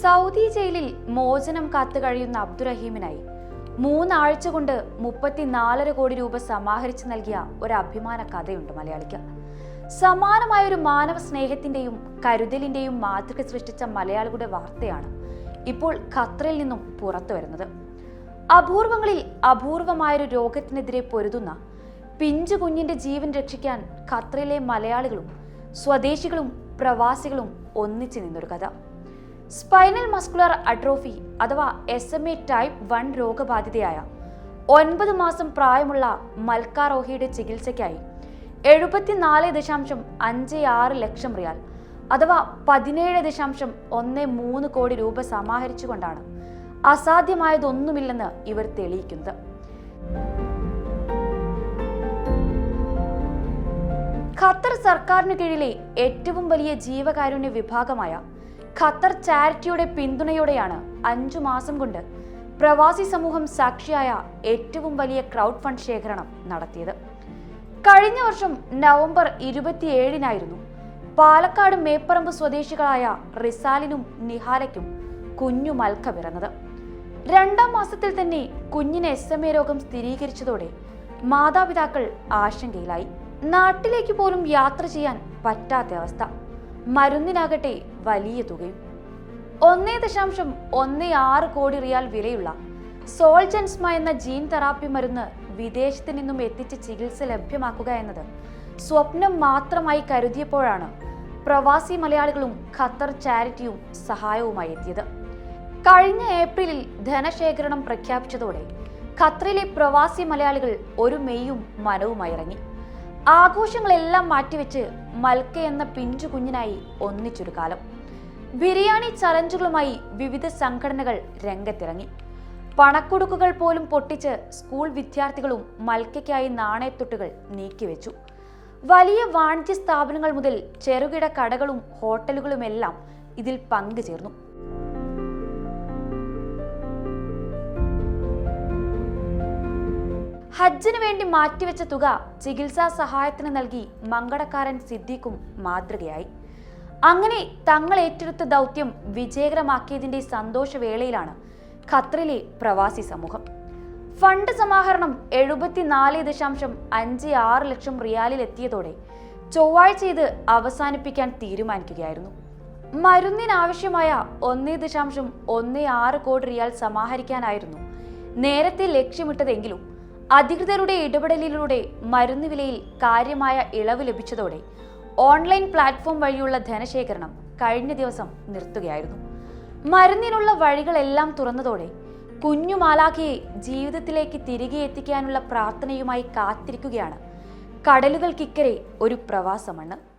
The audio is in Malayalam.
സൗദി ജയിലിൽ മോചനം കാത്തു കഴിയുന്ന അബ്ദുറഹീമിനായി മൂന്നാഴ്ച കൊണ്ട് മുപ്പത്തിനാലര കോടി രൂപ സമാഹരിച്ചു നൽകിയ ഒരു അഭിമാന കഥയുണ്ട് മലയാളിക്ക്. സമാനമായ ഒരു മാനവ സ്നേഹത്തിന്റെയും കരുതലിന്റെയും മാതൃക സൃഷ്ടിച്ച മലയാളികളുടെ വാർത്തയാണ് ഇപ്പോൾ ഖത്തറിൽ നിന്നും പുറത്തു വരുന്നത്. അപൂർവങ്ങളിൽ അപൂർവമായൊരു രോഗത്തിനെതിരെ പൊരുതുന്ന പിഞ്ചു കുഞ്ഞിന്റെ ജീവൻ രക്ഷിക്കാൻ ഖത്തറിലെ മലയാളികളും സ്വദേശികളും പ്രവാസികളും ഒന്നിച്ചു നിന്നൊരു കഥ. സ്പൈനൽ മസ്കുലർ അട്രോഫി അഥവാ S M A type one രോഗബാധിതയായ ഒൻപത് മാസം പ്രായമുള്ള മൽക്ക റോഹിയുടെ ചികിത്സയ്ക്കായി എഴുപത്തിനാല് ദശാംശം അഞ്ച് ആറ് ലക്ഷം റിയാൽ അഥവാ പതിനേഴ് ദശാംശം ഒന്ന് മൂന്ന് കോടി രൂപ സമാഹരിച്ചുകൊണ്ടാണ് അസാധ്യമായതൊന്നുമില്ലെന്ന് ഇവർ തെളിയിക്കുന്നത്. ഖത്തർ സർക്കാരിന് കീഴിലെ ഏറ്റവും വലിയ ജീവകാരുണ്യ വിഭാഗമായ ഖത്തർ ചാരിറ്റിയുടെ പിന്തുണയോടെയാണ് അഞ്ചു മാസം കൊണ്ട് പ്രവാസി സമൂഹം സാക്ഷിയായ ഏറ്റവും വലിയ ക്രൗഡ് ഫണ്ട് ശേഖരണം നടത്തിയത്. കഴിഞ്ഞ വർഷം നവംബർ ഇരുപത്തിയേഴിനായിരുന്നു പാലക്കാട് മേപ്പറമ്പ് സ്വദേശികളായ റിസാലിനും നിഹാലയ്ക്കും കുഞ്ഞു മൽക്ക പിറന്നത്. രണ്ടാം മാസത്തിൽ തന്നെ കുഞ്ഞിന് എസ് എം എ രോഗം സ്ഥിരീകരിച്ചതോടെ മാതാപിതാക്കൾ ആശങ്കയിലായി. നാട്ടിലേക്ക് പോലും യാത്ര ചെയ്യാൻ പറ്റാത്ത അവസ്ഥ. മരുന്നിനാകട്ടെ വലിയ തുകയും. ഒന്നേ ദശാംശം ഒന്നേ ആറ് കോടി റിയാൽ വിലയുള്ള സോൾജൻസ്മ എന്ന ജീൻ തെറാപ്പി മരുന്ന് വിദേശത്ത് നിന്നും എത്തിച്ച് ചികിത്സ ലഭ്യമാക്കുക എന്നത് സ്വപ്നം മാത്രമായി കരുതിയപ്പോഴാണ് പ്രവാസി മലയാളികളും ഖത്തർ ചാരിറ്റിയും സഹായവുമായി എത്തിയത്. കഴിഞ്ഞ ഏപ്രിലിൽ ധനശേഖരണം പ്രഖ്യാപിച്ചതോടെ ഖത്തറിലെ പ്രവാസി മലയാളികൾ ഒരു മെയ്യും മനവുമായി ഇറങ്ങി. ആഘോഷങ്ങളെല്ലാം മാറ്റിവെച്ച് മൽക്ക എന്ന പിഞ്ചു കുഞ്ഞിനായി ഒന്നിച്ചൊരു കാലം. ബിരിയാണി ചലഞ്ചുകളുമായി വിവിധ സംഘടനകൾ രംഗത്തിറങ്ങി. പണക്കൊടുക്കുകൾ പോലും പൊട്ടിച്ച് സ്കൂൾ വിദ്യാർത്ഥികളും മൽക്കയ്ക്കായി നാണയത്തൊട്ടുകൾ നീക്കിവെച്ചു. വലിയ വാണിജ്യ സ്ഥാപനങ്ങൾ മുതൽ ചെറുകിട കടകളും ഹോട്ടലുകളുമെല്ലാം ഇതിൽ പങ്കുചേർന്നു. ഹജ്ജിന് വേണ്ടി മാറ്റിവെച്ച തുക ചികിത്സാ സഹായത്തിന് നൽകി മങ്കടക്കാരൻ സിദ്ദീഖും മാതൃകയായി. അങ്ങനെ തങ്ങൾ ഏറ്റെടുത്ത ദൗത്യം വിജയകരമാക്കിയതിന്റെ സന്തോഷവേളയിലാണ് ഖത്രിലെ പ്രവാസി സമൂഹം. ഫണ്ട് സമാഹരണം എഴുപത്തിനാല് ദശാംശം അഞ്ച് ആറ് ലക്ഷം റിയാലിൽ എത്തിയതോടെ ചൊവ്വാഴ്ച ഇത് അവസാനിപ്പിക്കാൻ തീരുമാനിക്കുകയായിരുന്നു. മരുന്നിനാവശ്യമായ ഒന്നേ ദശാംശം ഒന്ന് ആറ് കോടി റിയാൽ സമാഹരിക്കാനായിരുന്നു നേരത്തെ ലക്ഷ്യമിട്ടതെങ്കിലും അധികൃതരുടെ ഇടപെടലിലൂടെ മരുന്ന് വിലയിൽ കാര്യമായ ഇളവ് ലഭിച്ചതോടെ ഓൺലൈൻ പ്ലാറ്റ്ഫോം വഴിയുള്ള ധനശേഖരണം കഴിഞ്ഞ ദിവസം നിർത്തുകയായിരുന്നു. മരുന്നിനുള്ള വഴികളെല്ലാം തുറന്നതോടെ കുഞ്ഞു മാലാഖയെ ജീവിതത്തിലേക്ക് തിരികെ എത്തിക്കാനുള്ള പ്രാർത്ഥനയുമായി കാത്തിരിക്കുകയാണ് കടലുകൾക്കിക്കരെ ഒരു പ്രവാസമണ്ണ്.